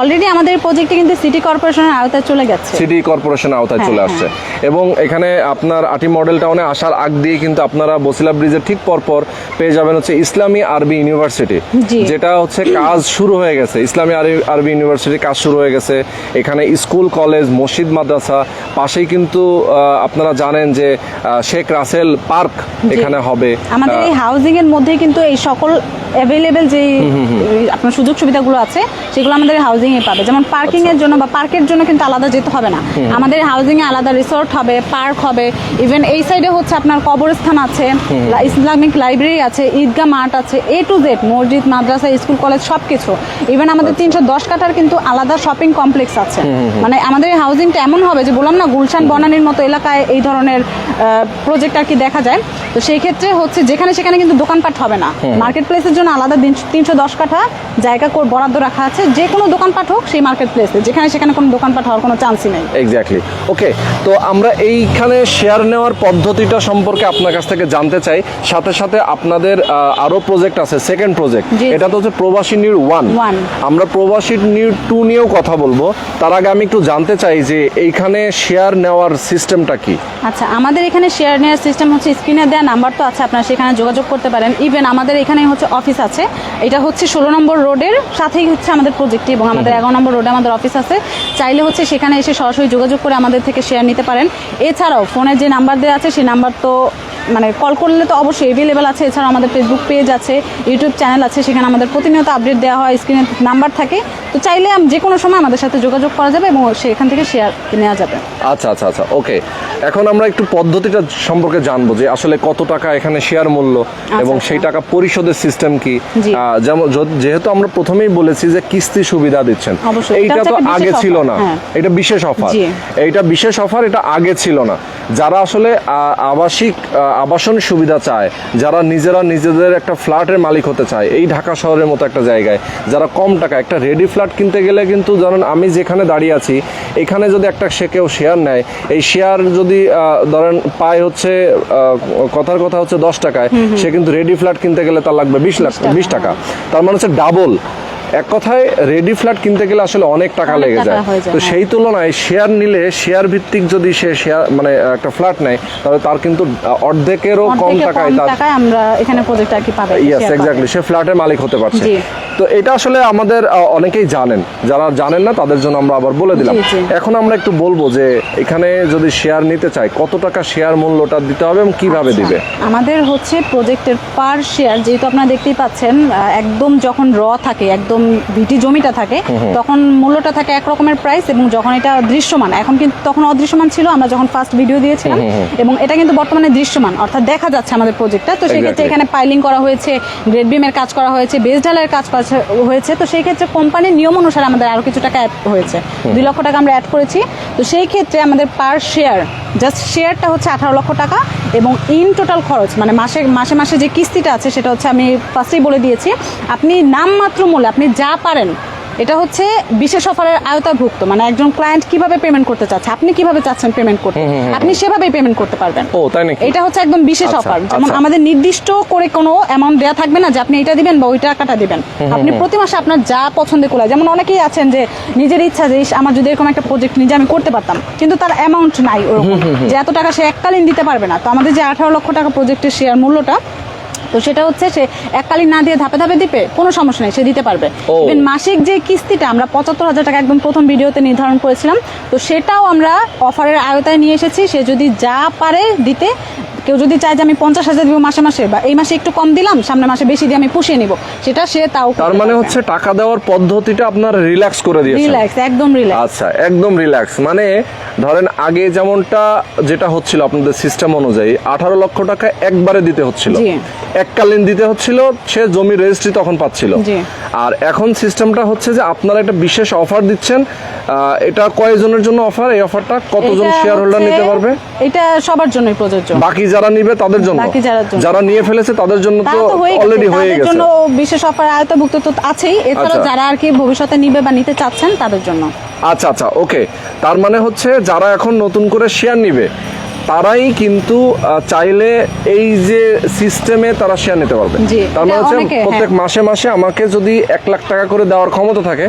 অলরেডি আমাদের প্রজেক্টটি কিন্তু সিটি কর্পোরেশনের আওতায় চলে গেছে। সিটি কর্পোরেশন আওতায় হ্যাঁ, চলে আসছে। এবং এখানে আপনার আটি মডেল টাউনে আসার আগ দিয়ে কিন্তু আপনারা বসিলা ব্রিজের ঠিক পরপর পেয়ে যাবেন হচ্ছে ইসলামী আরবি ইউনিভার্সিটি যেটা হচ্ছে কাজ শুরু হয়ে গেছে। ইসলামী আরবি আরবি ইউনিভার্সিটির কাজ শুরু হয়ে গেছে। এখানে স্কুল কলেজ মসজিদ মাদ্রাসা পাশেই কিন্তু আপনারা জানেন যে শেখ রাসেল পার্ক এখানে হবে। আমাদের এই হাউজিং এর মধ্যে কিন্তু এই সকল অ্যাভেলেবেল যে আপনার সুযোগ সুবিধাগুলো আছে সেগুলো আমাদের হাউজিং এ পাবে। যেমন পার্কিং আচ্ছা। এর জন্য বা পার্কের জন্য কিন্তু আলাদা যেতে হবে না। আমাদের হাউজিং এ আলাদা রিসোর্ট হবে পার্ক হবে। ইভেন এই সাইডে হচ্ছে আপনার কবরস্থান আছে ইসলামিক লাইব্রেরি আছে ঈদগাহ মাঠ আছে এ টু জেড মসজিদ মাদ্রাসা স্কুল কলেজ সবকিছু। ইভেন আমাদের আচ্ছা। তিনশো দশ কাঠার কিন্তু আলাদা শপিং কমপ্লেক্স আছে। মানে আমাদের এই হাউজিংটা এমন হবে যে বললাম না গুলশান বনানীর মতো এলাকায় এই ধরনের প্রজেক্ট আর কি দেখা যায়। তো সেই ক্ষেত্রে হচ্ছে যেখানে সেখানে কিন্তু দোকানপাট হবে না। মার্কেট প্লেসের জন্য আলাদা তিনশো দশ কাঠা জায়গা বরাদ্দ রাখা আছে। যে কোনো দোকানপাট হোক সেই মার্কেট প্লেসে যেখানে সেখানে কোনো দোকানপাট হওয়ার কোনো চান্সই নেই। এক্স্যাক্টলি ওকে তো আমরা এইখানে শেয়ার নেওয়ার পদ্ধতিটা সম্পর্কে আপনার কাছ থেকে জানতে চাই। সাথে সাথে আপনাদের আহ, আরও প্রজেক্ট আছে সেকেন্ড প্রজেক্ট। এটা তো হচ্ছে প্রবাসী নিউর ওয়ান। আমরা প্রবাসী নিউর টু নিয়েও কথা বলব। তার আগে আমি একটু জানতে চাই যে এইখানে শেয়ার নেওয়ার সিস্টেমটা কি? আচ্ছা আমাদের এখানে শেয়ার নেওয়ার সিস্টেম হচ্ছে স্ক্রিনে দেওয়া নাম্বার তো আছে আপনারা সেখানে যোগাযোগ করতে পারেন। ইভেন আমাদের এখানে হচ্ছে অফিস আছে। এটা হচ্ছে ষোলো নম্বর রোডের সাথেই হচ্ছে আমাদের প্রজেক্টটি এবং আমাদের এগারো নম্বর রোডে আমাদের অফিস আছে। চাইলে হচ্ছে সেখানে এসে সরাসরি যোগাযোগ করে আমাদের থেকে শেয়ার নিতে পারেন। এছাড়াও ফোনের যে নাম্বার দেওয়া আছে সেই নাম্বার তো মানে কল করলে তো অবশ্যই অ্যাভেলেবেল আছে। এছাড়াও আমাদের ফেসবুক পেজ আছে ইউটিউব চ্যানেল আছে সেখানে আমাদের প্রতিনিয়ত আপডেট দেওয়া হয় স্ক্রিনে নাম্বার থাকে। তো চাইলে যে কোনো সময় আমাদের সাথে যোগাযোগ করা যাবে এবং সেখান থেকে শেয়ার নেওয়া যাবে। আচ্ছা আচ্ছা আচ্ছা ওকে এখন আমরা একটু পদ্ধতিটা সম্পর্কে জানব যে আসলে কত টাকা এখানে শেয়ার মূল্য এবং আচ্ছা। সেই টাকা পরিশোধের সিস্টেম কি? যেমন যেহেতু আমরা প্রথমেই বলেছি যে কিস্তি সুবিধা দিচ্ছেন এইটা তো আগে ছিল না। হ্যাঁ। এটা বিশেষ অফার এইটা বিশেষ অফার এটা আগে ছিল না। যারা আসলে আবাসিক আবাসন সুবিধা চায় যারা নিজেরা নিজেদের একটা ফ্ল্যাটের মালিক হতে চায় এই ঢাকা শহরের মতো একটা জায়গায় যারা কম টাকা একটা রেডি ফ্ল্যাট কিনতে গেলে কিন্তু ধরেন আমি যেখানে দাঁড়িয়ে আছি এখানে যদি একটা সে কেউ শেয়ার নেয় এই শেয়ার যদি ধরেন পায় হচ্ছে কথার কথা হচ্ছে দশ টাকায় সে কিন্তু রেডি ফ্ল্যাট কিনতে গেলে তার লাগবে বিশ লাখ বিশ টাকা। তার মানে হচ্ছে ডাবল এক কথায় রেডি ফ্ল্যাট কিনতে গেলে আসলে অনেক টাকা লেগে যায় তো হ্যাঁ। সেই তুলনায় শেয়ার নিলে শেয়ার ভিত্তিক যদি সে শেয়ার মানে একটা ফ্ল্যাট নেয় তাহলে তার কিন্তু অর্ধেকেরও কম টাকায় তার আমরা এখানে প্রজেক্ট আর কি পাবে ইয়েস এক্স্যাক্টলি সে ফ্ল্যাটের মালিক হতে পারছে। তো এটা আসলে আমাদের অনেকেই জানেন যারা জানেন না তাদের জন্য আমরা আবার বলে দিলাম। এখন আমরা একটু বলব যে এখানে যদি শেয়ার নিতে চাই কত টাকা শেয়ার মূল্যটা দিতে হবে এবং কীভাবে আচ্ছা, দিবে আমাদের হচ্ছে প্রজেক্টের পার শেয়ার যেহেতু আপনারা দেখতেই পাচ্ছেন একদম যখন র থাকে একদম ভিটি জমিটা থাকে তখন মূল্যটা থাকে এক রকমের প্রাইস এবং যখন এটা দৃশ্যমান এখন কিন্তু তখন অদৃশ্যমান ছিল আমরা যখন ফার্স্ট ভিডিও দিয়েছিলাম এবং এটা কিন্তু বর্তমানে দৃশ্যমান অর্থাৎ দেখা যাচ্ছে আমাদের প্রজেক্টটা তো সেক্ষেত্রে. এখানে পাইলিং করা হয়েছে গ্রেড বিমের কাজ করা হয়েছে বেস ঢালাইয়ের কাজ করা হয়েছে তো সেই ক্ষেত্রে কোম্পানির নিয়ম অনুসারে আমাদের আরও কিছু টাকা অ্যাড হয়েছে দুই লক্ষ টাকা আমরা অ্যাড করেছি। তো সেই ক্ষেত্রে আমাদের পার শেয়ার জাস্ট শেয়ারটা হচ্ছে আঠারো লক্ষ টাকা এবং ইন টোটাল খরচ মানে মাসে মাসে মাসে যে কিস্তিটা আছে সেটা হচ্ছে আমি ফার্স্টেই বলে দিয়েছি। আপনি নামমাত্র মূল্যে, আপনি যা পারেন এটা হচ্ছে বিশেষ অফারের আওতাভুক্ত মানে একজন ক্লায়েন্ট কীভাবে পেমেন্ট করতে চাচ্ছে আপনি কীভাবে চাচ্ছেন পেমেন্ট করতে? আপনি সেভাবেই পেমেন্ট করতে পারবেন। ও তাই নাকি? এটা হচ্ছে একদম বিশেষ আচ্ছা, অফার যেমন আচ্ছা। আমাদের নির্দিষ্ট করে কোনো অ্যামাউন্ট দেয়া থাকবে না যে আপনি এটা দিবেন বা ওই টাকাটা দিবেন। আপনি প্রতি মাসে আপনার যা পছন্দ করে যেমন অনেকেই আছেন যে নিজের ইচ্ছা যে আমার যদি এরকম একটা প্রজেক্ট নিজে আমি করতে পারতাম কিন্তু তার অ্যামাউন্ট নাই ওরকম। যে এত টাকা সে এককালীন দিতে পারবে না। তো আমাদের যে আঠারো লক্ষ টাকা প্রজেক্টের শেয়ার মূল্যটা তো সেটা হচ্ছে সে এককালীন না দিয়ে ধাপে ধাপে দিবে কোনো সমস্যা নেই সে দিতে পারবে। ইভেন মাসিক যে কিস্তিটা আমরা পঁচাত্তর হাজার টাকা একদম প্রথম ভিডিওতে নির্ধারণ করেছিলাম তো সেটাও আমরা অফারের আয়তায় নিয়ে এসেছি সে যদি যা পারে দিতে কেউ যদি চায় যে আমি পঞ্চাশ হাজার দিব মাসে মাসে বা এই মাসে একটু কম দিলাম সামনে মাসে বেশি দিয়ে আমি পুষিয়ে নিব। সেটা সে তাও তার মানে হচ্ছে টাকা দেওয়ার পদ্ধতিটা আপনার রিল্যাক্স করে দিয়েছে। রিল্যাক্স একদম রিল্যাক্স আচ্ছা একদম রিল্যাক্স মানে ধরেন আগে যেমনটা যেটা হচ্ছিল আপনাদের সিস্টেম অনুযায়ী আঠারো লক্ষ টাকা একবারে দিতে হচ্ছিল। এককালীন দিতে হচ্ছিল সে জমি রেজিস্ট্রি তখন পাচ্ছিল। আর এখন সিস্টেমটা হচ্ছে যে আপনারা একটা বিশেষ অফার দিচ্ছেন এটা কয়জনের জন্য অফার এই অফারটা কতজন শেয়ার হোল্ডার নিতে পারবে? এটা সবার জন্যই প্রযোজ্য। বাকি যারা নিবে তাদের জন্য। যারা নিয়ে ফেলেছে তাদের জন্য তো হয়ে অলরেডি গেছে হয়ে গেছে জন্য বিশেষ অফার আয়তভুক্ত তো আছেই। এছাড়াও আচ্ছা। যারা আর কি ভবিষ্যতে নিবে বা নিতে চাচ্ছেন তাদের জন্য। আচ্ছা আচ্ছা ওকে। তার মানে হচ্ছে যারা এখন নতুন করে শেয়ার নিবে তারাই কিন্তু চাইলে এই যে সিস্টেমে তারা শেয়ার নিতে পারবে। তার মানে হচ্ছে হ্যাঁ। প্রত্যেক মাসে মাসে আমাকে যদি এক লাখ টাকা করে দেওয়ার ক্ষমতা থাকে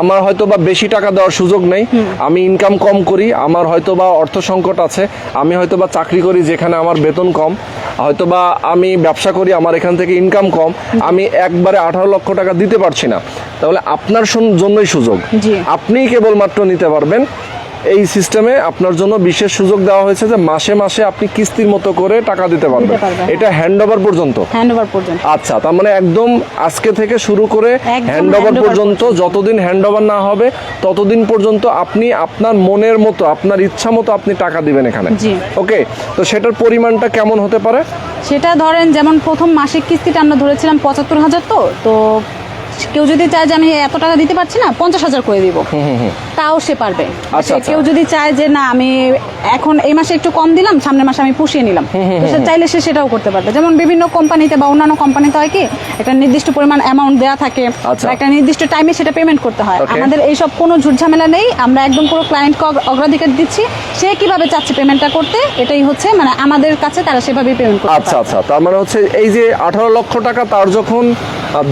আমার হয়তো বা বেশি টাকা দেওয়ার সুযোগ নেই আমি ইনকাম কম করি আমার হয়তো বা অর্থ সংকট আছে আমি হয়তো বা চাকরি করি যেখানে আমার বেতন কম হয়তো বা আমি ব্যবসা করি আমার এখান থেকে ইনকাম কম আমি একবারে আঠারো লক্ষ টাকা দিতে পারছি না। তাহলে আপনার জন্যই সুযোগ। আপনি কেবলমাত্র নিতে পারবেন এই সিস্টেমে আপনার জন্য বিশেষ সুযোগ দেওয়া হয়েছে যে মাসে মাসে আপনি কিস্তির মতো করে টাকা দিতে পারবেন। এটা হ্যান্ড ওভার পর্যন্ত? হ্যান্ড ওভার পর্যন্ত। আচ্ছা তার মানে একদম আজকে থেকে শুরু করে হ্যান্ড ওভার পর্যন্ত। যতদিন হ্যান্ড ওভার না হবে ততদিন পর্যন্ত আপনি আপনার মনের মতো আপনার ইচ্ছা মতো আপনি টাকা দিবেন এখানে। জি। ওকে তো সেটার পরিমাণটা কেমন হতে পারে? সেটা ধরেন যেমন প্রথম মাসিক কিস্তিটা আমরা ধরেছিলাম পঁচাত্তর হাজার তো তো কেউ যদি চায় যে আমি এত টাকা দিতে পারছি না পঞ্চাশ হাজার করে দিব। তাও সে পারবে। আচ্ছা, আচ্ছা। কেউ যদি চায় যে না আমি এখন এই মাসে একটু কম দিলাম সামনের মাসে আমি পুষিয়ে নিলাম। সে চাইলে সে সেটাও করতে পারবে। যেমন বিভিন্ন কোম্পানিতে বা অন্যান্য কোম্পানিতে হয় কি একটা নির্দিষ্ট পরিমাণ অ্যামাউন্ট দেওয়া থাকে আচ্ছা। একটা নির্দিষ্ট টাইমে সেটা পেমেন্ট করতে হয়। আমাদের এইসব কোনো ঝুট ঝামেলা নেই। আমরা একদম পুরো ক্লায়েন্টকে অগ্রাধিকার দিচ্ছি। সে কীভাবে চাচ্ছে পেমেন্টটা করতে এটাই হচ্ছে মানে আমাদের কাছে তারা সেভাবেই পেমেন্ট করতে আচ্ছা। আচ্ছা। তার মানে হচ্ছে এই যে আঠারো লক্ষ টাকা তার যখন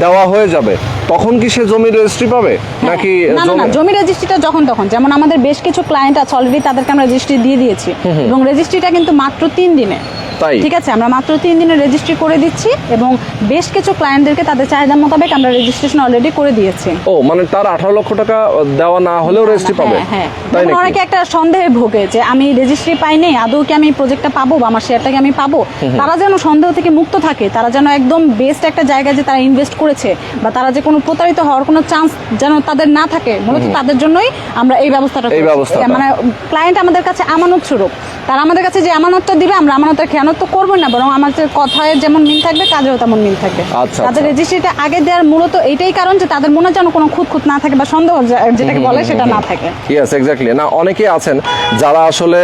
দেওয়া হয়ে যাবে তখন কি সে জমি রেজিস্ট্রি পাবে? নাকি হ্যাঁ। না না না জমি- জমি রেজিস্ট্রিটা যখন তখন। যেমন আমাদের বেশ কিছু ক্লায়েন্ট আছে অলরেডি তাদেরকে আমরা রেজিস্ট্রি দিয়ে দিয়েছি। এবং রেজিস্ট্রিটা কিন্তু মাত্র তিন দিনে। তাই? ঠিক আছে আমরা মাত্র তিন দিনে রেজিস্ট্রি করে দিচ্ছি এবং বেশ কিছু ক্লায়েন্টদেরকে তাদের চাহিদা মোতাবেক আমরা রেজিস্ট্রেশন অলরেডি করে দিয়েছি। ও মানে তার আঠারো লক্ষ টাকা দেওয়া না হলেও রেজিস্ট্রি পাবে? হ্যাঁ হ্যাঁ। অনেকে একটা সন্দেহে ভোগে যে আমি রেজিস্ট্রি পাইনি আদৌ কি আমি প্রজেক্টটা পাবো বা আমার শেয়ারটাকে আমি পাবো? তারা যেন সন্দেহ থেকে মুক্ত থাকে তারা যেন একদম বেস্ট একটা জায়গায় যে তারা ইনভেস্ট করেছে বা তারা যে কোনো প্রতারিত হওয়ার কোনো চান্স যেন তাদের না থাকে মূলত তাদের জন্যই আমরা এই ব্যবস্থাটা এই করেছি। ব্যবস্থাটা। মানে ক্লায়েন্ট আমাদের কাছে আমানত স্বরূপ। তারা আমাদের কাছে যে আমানতটা দিবে আমরা আমানতের খেয়ানত তো করব না বরং আমাদের কথায় যেমন মিল থাকবে কাজেও তেমন মিল থাকবে আচ্ছা, তাদের আচ্ছা। রেজিস্ট্রিটা আগে দেওয়ার মূলত এইটাই কারণ যে তাদের মনে যেন কোনো খুঁত খুঁত না থাকে বা সন্দেহ যেটাকে বলে সেটা না থাকে। ইয়েস এক্স্যাক্টলি না অনেকেই আছেন যারা আসলে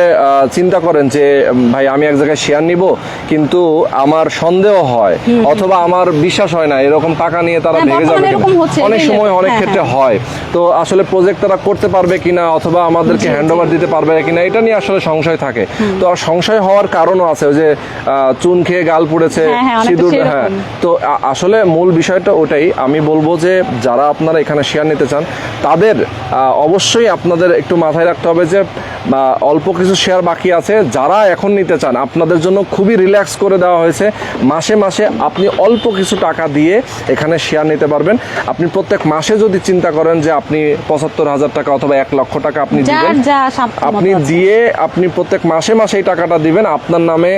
চিন্তা করেন যে ভাই আমি এক জায়গায় শেয়ার নিব কিন্তু আমার সন্দেহ হয় অথবা আমার বিশ্বাস হয় না এরকম টাকা নিয়ে তারা হ্যাঁ, ভেঙে যাবে অনেক সময় অনেক হ্যাঁ, ক্ষেত্রে হ্যাঁ। হয়। তো আসলে প্রজেক্ট তারা করতে পারবে কিনা অথবা আমাদেরকে হ্যান্ড ওভার দিতে পারবে কিনা এটা নিয়ে আসলে সংশয় থাকে। তো সংশয় হওয়ার কারণও আছে ওই যে চুন খেয়ে গাল পুড়েছে হ্যাঁ, হ্যাঁ, সিঁদুর হ্যাঁ। তো আসলে মূল বিষয়টা ওটাই আমি বলব যে যারা আপনারা এখানে শেয়ার নিতে চান তাদের অবশ্যই আপনাদের একটু মাথায় রাখতে হবে যে অল্প কিছু শেয়ার বাকি আছে যারা এখন নিতে চান আপনাদের জন্য খুবই রিল্যাক্স করে দেওয়া হয়েছে মাসে মাসে আপনি অল্প কিছু টাকা দিয়ে এখানে শেয়ার নিতে পারবেন। আপনি প্রত্যেক মাসে যদি চিন্তা করেন যে আপনি পঁচাত্তর হাজার টাকা অথবা এক লক্ষ টাকা আপনি দিবেন আপনি দিয়ে আপনি প্রত্যেক মাসে মাসে মাসে এই টাকাটা দিবেন। আপনার নামে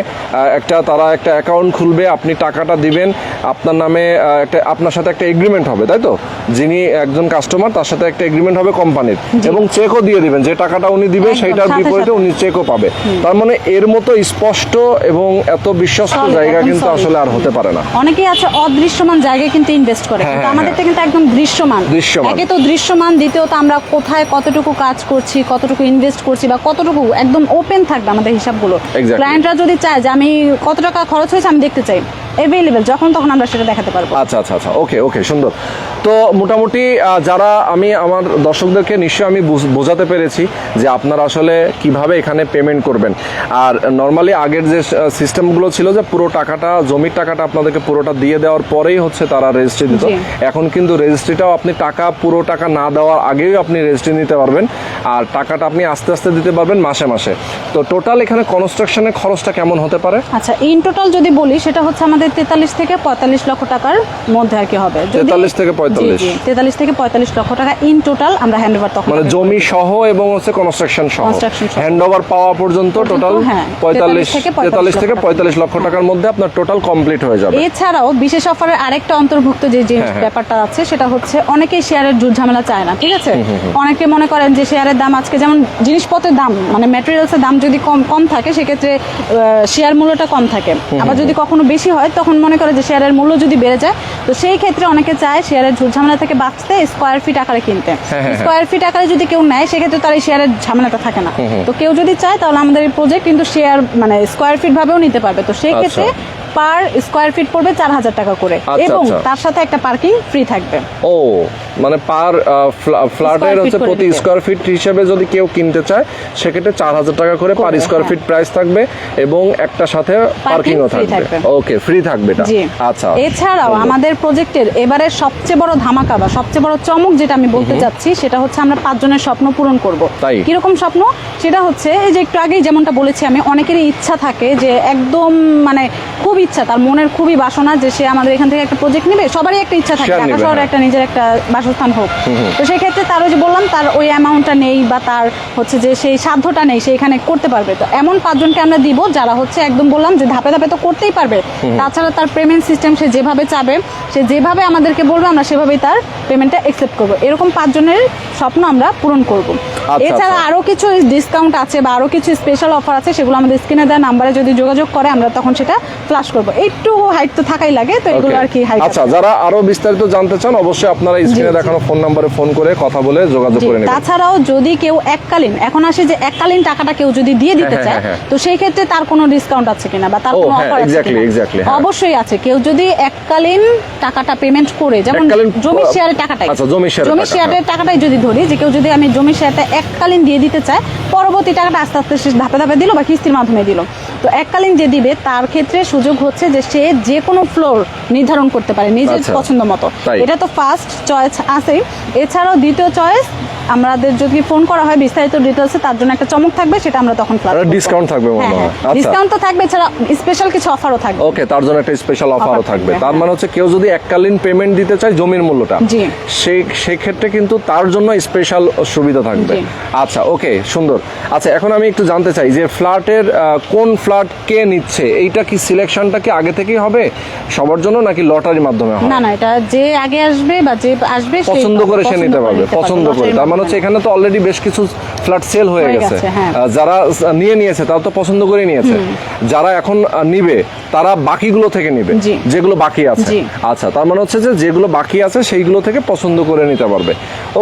একটা তারা একটা অ্যাকাউন্ট খুলবে আপনি টাকাটা দিবেন। আপনার নামে একটা আপনার সাথে একটা এগ্রিমেন্ট হবে তাই তো? যিনি একজন কাস্টমার তার সাথে একটা এগ্রিমেন্ট হবে কোম্পানির এবং চেকও দিয়ে দিবেন যে টাকাটা উনি দিবে সেইটার বিপরীতে উনি চেকও পাবে। তার মানে এর মতো স্পষ্ট এবং এত বিশ্বস্ত জায়গা কিন্তু আসলে আর হতে পারে না। অনেকেই আছে অদৃশ্যমান জায়গায় কিন্তু ইনভেস্ট করে হ্যাঁ, কিন্তু হ্যাঁ, আমাদেরটা হ্যাঁ। কিন্তু একদম দৃশ্যমান। দৃশ্যমান। একে তো দৃশ্যমান দ্বিতীয়ত আমরা কোথায় কতটুকু কাজ করছি কতটুকু ইনভেস্ট করছি বা কতটুকু একদম ওপেন থাকবে আমাদের হিসাবগুলো। ক্লায়েন্টরা যদি চায় যে আমি কত টাকা খরচ হয়েছে আমি দেখতে চাই অ্যাভেলেবেল যখন তখন আমরা সেটা দেখাতে পারব। আচ্ছা আচ্ছা আচ্ছা ওকে ওকে সুন্দর। তো মোটামুটি যারা আমি আমার দর্শকদেরকে নিশ্চয়ই আমি বুঝ- বোঝাতে পেরেছি যে আপনারা আসলে কীভাবে এখানে পেমেন্ট করবেন। আর নর্মালি আগের যে সিস্টেমগুলো ছিল যে পুরো টাকাটা জমির টাকাটা আপনাদেরকে পুরোটা দিয়ে দেওয়ার পরেই হচ্ছে তারা রেজিস্ট্রি দিত। এখন কিন্তু রেজিস্ট্রিটাও আপনি টাকা পুরো টাকা না দেওয়ার আগেই আপনি রেজিস্ট্রি নিতে পারবেন। আর টাকাটা আপনি আস্তে আস্তে দিতে পারবেন মাসে মাসে। তো টোটাল এখানে কনস্ট্রাকশনের খরচটা কেমন হতে পারে? আচ্ছা ইন টোটাল যদি বলি সেটা হচ্ছে আমাদের তেতাল্লিশ থেকে পঁয়তাল্লিশ লক্ষ টাকার মধ্যে আর কি হবে। 43 থেকে 45 তেতাল্লিশ থেকে পঁয়তাল্লিশ লক্ষ টাকা ইন টোটাল আমরা হ্যান্ড ওভার তখন মানে জমি সহ এবং হচ্ছে কনস্ট্রাকশন সহ। হ্যান্ড ওভার পাওয়া পর্যন্ত টোটাল হ্যাঁ, পঁয়তাল্লিশ 43 থেকে 45 তেতাল্লিশ থেকে। পঁয়তাল্লিশ লক্ষ টাকার মধ্যে আপনার টোটাল কমপ্লিট হয়ে যাবে। এছাড়াও বিশেষ অফারের আরেকটা অন্তর্ভুক্ত যে যে হ্যাঁ, হ্যাঁ। ব্যাপারটা আছে সেটা হচ্ছে অনেকেই শেয়ারের জুট ঝামেলা চায় না ঠিক আছে? অনেকে মনে করেন যে শেয়ারের দাম আজকে যেমন জিনিসপত্রের দাম মানে ম্যাটেরিয়ালসের দাম যদি কম কম থাকে সেক্ষেত্রে শেয়ার মূল্যটা কম থাকে। আবার যদি কখনো বেশি হয় তখন মনে করে যে শেয়ারের মূল্য যদি বেড়ে যায় তো সেই ক্ষেত্রে অনেকে চায় শেয়ারের ঝুট ঝামেলা থেকে বাঁচতে স্কোয়ার ফিট আকারে কিনতে। হ্যাঁ, হ্যাঁ, হ্যাঁ। স্কোয়ার ফিট আকারে যদি কেউ নেয় সেক্ষেত্রে তার এই শেয়ারের ঝামেলাটা থাকে না। তো কেউ যদি চায় তাহলে আমাদের এই প্রজেক্ট কিন্তু শেয়ার মানে স্কোয়ার ফিট ভাবেও নিতে পারবে। তো সেই ক্ষেত্রে পার স্কোয়ার ফিট পড়বে চার হাজার টাকা করে। আচ্ছা, এবং আচ্ছা। তার সাথে একটা পার্কিং ফ্রি থাকবে। ও মানে পার ফ্ল্যাটের হচ্ছে প্রতি। স্কোয়ার ফিট হিসেবে যদি কেউ কিনতে চায় সেক্ষেত্রে চার হাজার টাকা করে পার স্কোয়ার। ফিট প্রাইস থাকবে এবং একটা সাথে পার্কিংও থাকবে। ওকে ফ্রি থাকবে এটা আচ্ছা এছাড়াও আমাদের প্রজেক্টের এবারে সবচেয়ে বড় ধামাকা বা সবচেয়ে বড় চমক যেটা আমি বলতে চাচ্ছি সেটা হচ্ছে আমরা পাঁচজনের স্বপ্ন পূরণ করব? কীরকম স্বপ্ন সেটা হচ্ছে এই যে একটু আগেই যেমনটা বলেছি আমি অনেকেরই ইচ্ছা থাকে যে একদম মানে খুব ইচ্ছা তার মনের খুবই বাসনা যে সে আমাদের এখান থেকে একটা প্রজেক্ট নেবে সবারই একটা ইচ্ছা থাকে ঢাকা শহরে হ্যাঁ। একটা নিজের একটা বাসস্থান হোক। তো সেই ক্ষেত্রে তার ওই যে বললাম তার ওই অ্যামাউন্টটা নেই বা তার হচ্ছে যে সেই সাধ্যটা নেই সে এখানে করতে পারবে। তো এমন পাঁচজনকে আমরা দিব যারা হচ্ছে একদম বললাম যে ধাপে ধাপে তো করতেই পারবে। তাছাড়া তার পেমেন্ট সিস্টেম সে যেভাবে চাবে সে যেভাবে আমাদেরকে বলবে আমরা সেভাবেই তার পেমেন্টটা অ্যাকসেপ্ট করব। এরকম পাঁচজনের স্বপ্ন আমরা পূরণ করব। আচ্ছা, এছাড়া আরও কিছু ডিসকাউন্ট আছে বা আরও কিছু স্পেশাল অফার আছে সেগুলো আমাদের স্ক্রিনে দেওয়া নাম্বারে যদি যোগাযোগ করে আমরা তখন সেটা ফ্লাশ করব। একটু হাইট তো থাকাই লাগে তো এগুলো আর কি হাইট আচ্ছা যারা আরও বিস্তারিত জানতে চান অবশ্যই আপনারা স্ক্রিনে। দেখানো ফোন নম্বরে ফোন করে কথা বলে যোগাযোগ করে নেবেন তাছাড়াও যদি কেউ এককালীন এখন আসে যে এককালীন টাকাটা কেউ যদি দিয়ে দিতে হ্যাঁ, চায় হ্যাঁ, হ্যাঁ। তো সেই ক্ষেত্রে তার কোনো ডিসকাউন্ট আছে কিনা বা তার কোনো হ্যাঁ, অফার আছে কিনা? হ্যাঁ। অবশ্যই আছে কেউ যদি এককালীন টাকাটা পেমেন্ট করে যেমন জমি শেয়ারের টাকাটাই আচ্ছা, জমি শেয়ারের জমি শেয়ারের টাকাটাই যদি ধরি যে কেউ যদি আমি জমি শেয়ারটা এককালীন দিয়ে দিতে চায় পরবর্তী টাকাটা আস্তে আস্তে ধাপে ধাপে দিল বা কিস্তির মাধ্যমে দিল তো এককালীন যে দিবে তার ক্ষেত্রে সুযোগ হচ্ছে যে সে যে কোনো ফ্লোর নির্ধারণ করতে পারে নিজের আচ্ছা। পছন্দ মতো। এটা তো ফার্স্ট চয়েস আছেই। এছাড়াও দ্বিতীয় চয়েস আমাদের যদি ফোন করা হয় বিস্তারিত ডিটেলসে তার জন্য একটা চমক থাকবে সেটা আমরা তখন করব। থাকবে মনে হ্যাঁ, হয়। হ্যাঁ। আচ্ছা। তো থাকবে এছাড়া স্পেশাল কিছু অফারও থাকবে ওকে তার জন্য একটা স্পেশাল অফারও থাকবে তার হ্যাঁ। মানে হচ্ছে কেউ যদি এককালীন পেমেন্ট দিতে চায় জমির মূল্যটা জি। সেই সেক্ষেত্রে কিন্তু তার জন্য স্পেশাল সুবিধা থাকবে আচ্ছা ওকে সুন্দর আচ্ছা এখন আমি একটু জানতে চাই যে ফ্ল্যাটের কোন ফ্ল্যাট কে নিচ্ছে এইটা কি সিলেকশনটা কি আগে থেকেই হবে সবার জন্য নাকি লটারির মাধ্যমে হবে না না এটা যে আগে আসবে বা যে আসবে পছন্দ করে সে নিতে পারবে পছন্দ করে তার মানে হচ্ছে এখানে তো অলরেডি বেশ কিছু ফ্ল্যাট সেল হয়ে গেছে। হ্যাঁ। যারা নিয়ে নিয়েছে তারা তো পছন্দ করে নিয়েছে। যারা এখন নিবে তারা বাকিগুলো থেকে নিবে যেগুলো বাকি আছে। আচ্ছা তার মানে হচ্ছে যে যেগুলো বাকি আছে সেইগুলো থেকে পছন্দ করে নিতে পারবে।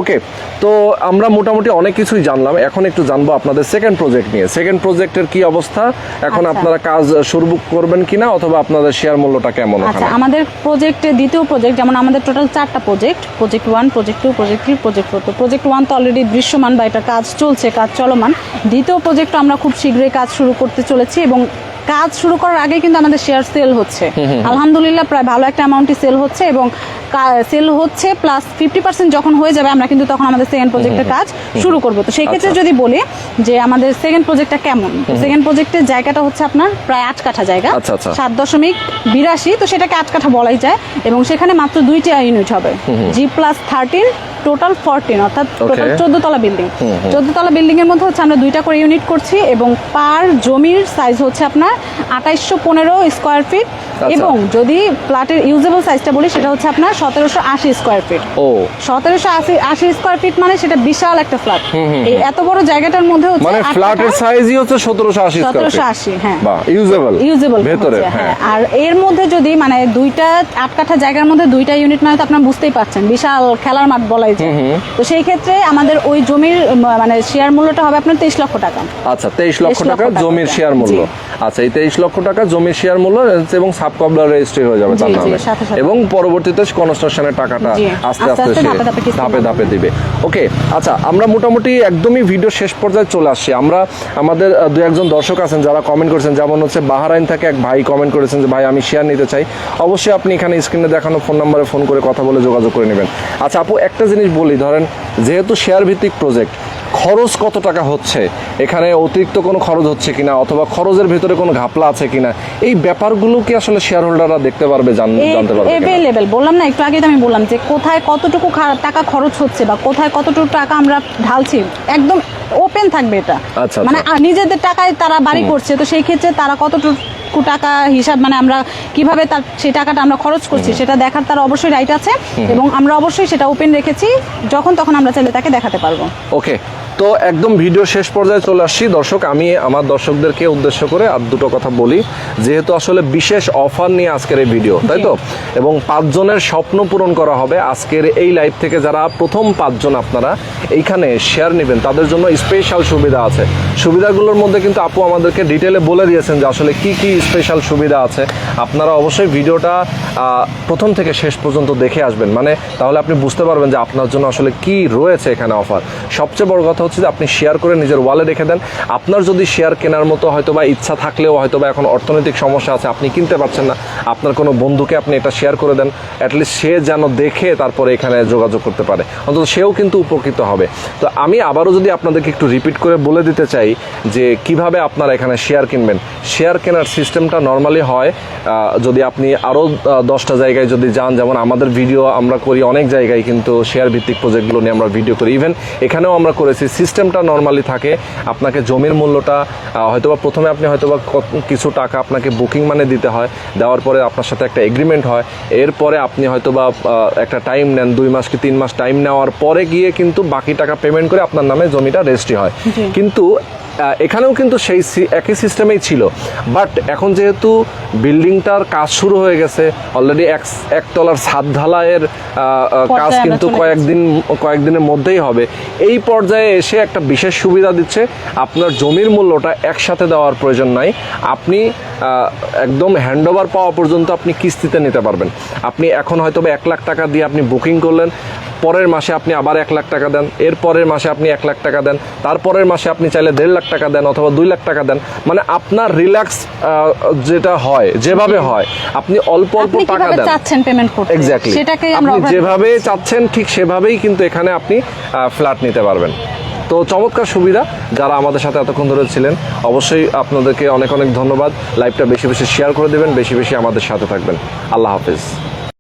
ওকে তো আমরা মোটামুটি অনেক কিছুই জানলাম। এখন একটু জানব আপনাদের সেকেন্ড প্রজেক্ট নিয়ে। সেকেন্ড প্রজেক্টের কি অবস্থা? এখন আচ্ছা। আপনারা কাজ শুরু করবেন কিনা অথবা আপনাদের শেয়ার মূল্যটা কেমন আচ্ছা আমাদের প্রজেক্টে দ্বিতীয় প্রজেক্ট যেমন আমাদের টোটাল চারটা project project one project two project three project four তো প্রজেক্ট ওয়ান তো অলরেডি দৃশ্যমান বা এটা কাজ চলছে, কাজ চলমান। দ্বিতীয় প্রজেক্ট আমরা খুব শীঘ্রই কাজ শুরু করতে চলেছি এবং কাজ শুরু করার আগে কিন্তু আমাদের শেয়ার সেল হচ্ছে। আলহামদুলিল্লাহ প্রায় ভালো একটা অ্যামাউন্টই সেল হচ্ছে এবং সেল হচ্ছে প্লাস ফিফটি পার্সেন্ট যখন হয়ে যাবে আমরা কিন্তু তখন আমাদের সেকেন্ড প্রজেক্টের কাজ শুরু করব। তো সেই ক্ষেত্রে আচ্ছা। যদি বলি যে আমাদের সেকেন্ড প্রজেক্টটা কেমন? সেকেন্ড প্রজেক্টের জায়গাটা হচ্ছে আপনার প্রায় আট কাঠা জায়গা। আচ্ছা, আচ্ছা। সাত দশমিক বিরাশি তো সেটাকে আট কাঠা বলাই যায় এবং সেখানে মাত্র দুইটা ইউনিট হবে। G plus thirteen total fourteen অর্থাৎ টোটাল চোদ্দ তলা বিল্ডিং চোদ্দ তলা বিল্ডিং এর মধ্যে হচ্ছে আমরা দুইটা করে ইউনিট করছি এবং পার জমির সাইজ হচ্ছে আপনার আঠাইশশো পনেরো স্কোয়ার ফিট। আচ্ছা। এবং যদি প্লাটের ইউজেবল সাইজটা বলি সেটা হচ্ছে আপনার সতেরোশো আশি স্কোয়ার ফিট ও। সতেরোশো আশি আশি স্কোয়ার ফিট মানে সেটা বিশাল একটা ফ্ল্যাট এই এত বড় জায়গাটার মধ্যে হচ্ছে মানে ফ্ল্যাটের সাইজই হচ্ছে সতেরোশো আশি সতেরোশো আশি হ্যাঁ। ইউজেবল ইউজেবল ভেতরে হ্যাঁ। আর এর মধ্যে যদি মানে দুইটা আট কাঠা জায়গার মধ্যে দুইটা ইউনিট মানে তো আপনারা বুঝতেই পারছেন বিশাল খেলার মাঠ বলাই যায়। তো সেই ক্ষেত্রে আমাদের ওই জমির মানে শেয়ার মূল্যটা হবে আপনার তেইশ লক্ষ টাকা। আচ্ছা তেইশ লক্ষ টাকা, জমির শেয়ার মূল্য। আচ্ছা এই তেইশ লক্ষ টাকা জমির শেয়ার মূল্য এবং সাব কবলার রেজিস্ট্রি হয়ে যাবে তার নামে। এবং পরবর্তীতে কনস্ট্রাকশনের টাকাটা আস্তে আস্তে সে ধাপে। ধাপে দিবে। ওকে আচ্ছা আমরা মোটামুটি একদমই ভিডিও শেষ পর্যায়ে চলে আসছি। আমরা আমাদের দু একজন দর্শক আছেন যারা কমেন্ট করেছেন। যেমন হচ্ছে বাহারাইন থেকে এক ভাই কমেন্ট করেছেন যে ভাই আমি শেয়ার নিতে চাই। অবশ্যই আপনি এখানে স্ক্রিনে দেখানো ফোন নাম্বারে ফোন করে কথা বলে যোগাযোগ করে নেবেন। আচ্ছা আপু একটা জিনিস বলি ধরেন যেহেতু শেয়ার ভিত্তিক প্রজেক্ট খরচ কত টাকা হচ্ছে? এখানে অতিরিক্ত কোনো খরচ হচ্ছে কিনা? অথবা খরচের ভিতরে কোনো ঘাপলা আছে কিনা? এই ব্যাপারগুলো কি আসলে শেয়ার হোল্ডাররা দেখতে পারবে জান- জানতে পারবে কিনা? বললাম না একটু আগে আমি বললাম যে কোথায় কতটুকু টাকা খরচ হচ্ছে বা কোথায় কতটুকু টাকা আমরা ঢালছি একদম ওপেন থাকবে এটা। আচ্ছা, মানে আচ্ছা। নিজেদের টাকায় তারা বাড়ি করছে তো সেই ক্ষেত্রে তারা কতটুকু টাকা হিসাব মানে আমরা কীভাবে তার সেই টাকাটা আমরা খরচ করছি সেটা দেখার তার অবশ্যই রাইট আছে এবং আমরা অবশ্যই সেটা ওপেন রেখেছি যখন তখন আমরা চাইলে তাকে দেখাতে পারব। ওকে তো একদম ভিডিও শেষ পর্যায়ে চলে আসছি। দর্শক, আমি আমার দর্শকদেরকে উদ্দেশ্য করে আর দুটো কথা বলি। যেহেতু আসলে বিশেষ অফার নিয়ে আজকের এই ভিডিও, তাই তো? এবং পাঁচজনের স্বপ্ন পূরণ করা হবে আজকের এই লাইভ থেকে যারা প্রথম পাঁচজন আপনারা এইখানে শেয়ার নেবেন, তাদের জন্য স্পেশাল সুবিধা আছে। সুবিধাগুলোর মধ্যে কিন্তু আপু আমাদেরকে ডিটেলে বলে দিয়েছেন যে আসলে কি কি স্পেশাল সুবিধা আছে। আপনারা অবশ্যই ভিডিওটা প্রথম থেকে শেষ পর্যন্ত দেখে আসবেন। মানে তাহলে আপনি বুঝতে পারবেন যে আপনার জন্য আসলে কি রয়েছে এখানে অফার সবচেয়ে বড় কথা হচ্ছে যে আপনি শেয়ার করে নিজের ওয়ালে রেখে দেন। আপনার যদি শেয়ার কেনার মতো হয়তো বা ইচ্ছা থাকলেও হয়তো বা এখন অর্থনৈতিক সমস্যা আছে, আপনি কিনতে পারছেন না। আপনার কোনো বন্ধুকে আপনি এটা শেয়ার করে দেন। অ্যাটলিস্ট সে যেন দেখে তারপরে এখানে যোগাযোগ করতে পারে। অন্তত সেও কিন্তু উপকৃত হবে। তো আমি আবারও যদি আপনাদেরকে একটু রিপিট করে বলে দিতে চাই যে কীভাবে আপনারা এখানে শেয়ার কিনবেন। শেয়ার কেনার সিস্টেমটা নর্মালি হয় যদি আপনি আরও দশটা জায়গায় যদি যান, যেমন আমাদের ভিডিও আমরা করি অনেক জায়গায় কিন্তু শেয়ার ভিত্তিক প্রজেক্টগুলো নিয়ে আমরা ভিডিও করি। ইভেন এখানেও আমরা করেছি সিস্টেমটা নর্মালি থাকে আপনাকে জমির মূল্যটা হয়তো হয়তোবা প্রথমে আপনি হয়তোবা কিছু টাকা আপনাকে বুকিং মানে দিতে হয় দেওয়ার পরে আপনার সাথে একটা এগ্রিমেন্ট হয় এরপরে আপনি হয়তোবা একটা টাইম নেন দুই মাস কি তিন মাস টাইম নেওয়ার পরে গিয়ে কিন্তু বাকি টাকা পেমেন্ট করে আপনার নামে জমিটা রেজিস্ট্রি হয়। কিন্তু এখানেও কিন্তু সেই একই সিস্টেমেই ছিল। বাট এখন যেহেতু বিল্ডিংটার কাজ শুরু হয়ে গেছে অলরেডি এক একতলার ছাদ ঢালাইয়ের কাজ কিন্তু কয়েকদিন কয়েকদিনের মধ্যেই হবে। এই পর্যায়ে এসে একটা বিশেষ সুবিধা দিচ্ছে আপনার জমির মূল্যটা একসাথে দেওয়ার প্রয়োজন নাই। আপনি একদম হ্যান্ডওভার পাওয়া পর্যন্ত আপনি কিস্তিতে নিতে পারবেন। আপনি এখন হয়তো বা এক লাখ টাকা দিয়ে আপনি বুকিং করলেন পরের মাসে আপনি আবার এক লাখ টাকা দেন এর পরের মাসে আপনি এক লাখ টাকা দেন তারপরের মাসে আপনি চাইলে দেড় লাখ টাকা দেন অথবা দুই লাখ টাকা দেন। মানে আপনার রিল্যাক্স যেটা হয় যেভাবে হয় আপনি অল্প অল্প টাকা দেন। চাচ্ছেন পেমেন্ট করতে? এক্স্যাক্টলি সেটাকেই আমরা আপনি যেভাবে চাচ্ছেন ঠিক সেভাবেই কিন্তু এখানে আপনি ফ্ল্যাট নিতে পারবেন। তো চমৎকার সুবিধা যারা আমাদের সাথে এতক্ষণ ধরে ছিলেন অবশ্যই আপনাদেরকে অনেক অনেক ধন্যবাদ। লাইভটা বেশি বেশি শেয়ার করে দেবেন বেশি বেশি আমাদের সাথে থাকবেন। আল্লাহ হাফিজ।